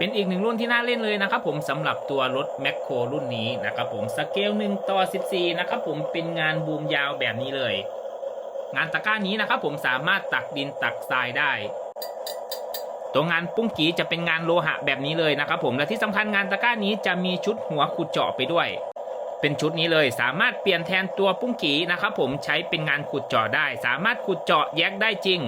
เป็นอีกหนึ่งรุ่นที่น่าเล่นเลยนะครับผมสำหรับตัวรถแมคโครรุ่นนี้นะครับผมสเกล1ต่อ 14 นะครับผมเป็นงานบูมยาวแบบนี้เลย งานตะกร้านี้นะครับผมสามารถตักดินตักทรายได้ ตัวงานปุ้งกีจะเป็นงานโลหะแบบนี้เลยนะครับผมและที่สำคัญงานตะกร้านี้จะมีชุดหัวขุดเจาะไปด้วยเป็นชุดนี้เลยสามารถเปลี่ยนแทนตัวปุ้งกีนะครับผมใช้เป็นงานขุดเจาะได้ สามารถขุดเจาะแยกได้จริง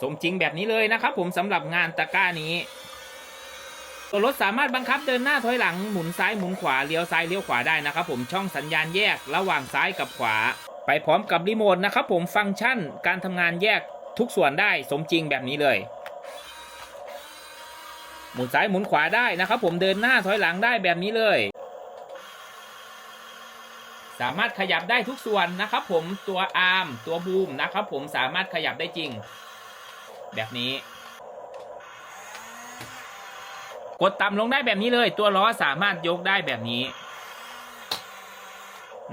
สมจริงแบบนี้เลยนะครับผมสำหรับงานตะกร้านี้ ตัวรถสามารถบังคับเดินหน้าถอยหลังหมุนซ้ายหมุนขวาเลี้ยวซ้ายเลี้ยวขวาได้นะครับผมช่องสัญญาณแยกระหว่างซ้ายกับขวา ไปพร้อมกับรีโมทนะครับผมฟังก์ชันการทำงานแยกทุกส่วนได้สมจริงแบบนี้เลยหมุนซ้ายหมุนขวาได้นะครับผมเดินหน้าถอยหลังได้แบบนี้เลย สามารถขยับได้ทุกส่วนนะครับผมตัวอาร์มตัวบูมนะครับผมสามารถขยับได้จริง แบบนี้ กดต่ำลงได้แบบนี้เลย ตัวล้อสามารถยกได้แบบนี้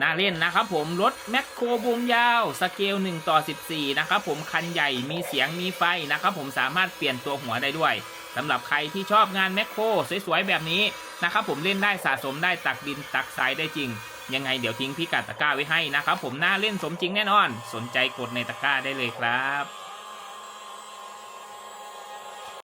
น่าเล่นนะครับผมรถแมคโครบูมยาวสเกล 1 ต่อ 14 นะครับผมคันใหญ่มีเสียงมีไฟนะครับผมสามารถเปลี่ยนตัวหัวได้ด้วยสำหรับใครที่ชอบงานแมคโครสวยๆ แบบนี้นะครับผมเล่นได้สะสมได้ตักดินตักทรายได้จริง ยังไงเดี๋ยวทิ้งพิกัดตะกร้าไว้ให้นะครับผมน่าเล่นสมจริงแน่นอน สนใจกดในตะกร้าได้เลยครับ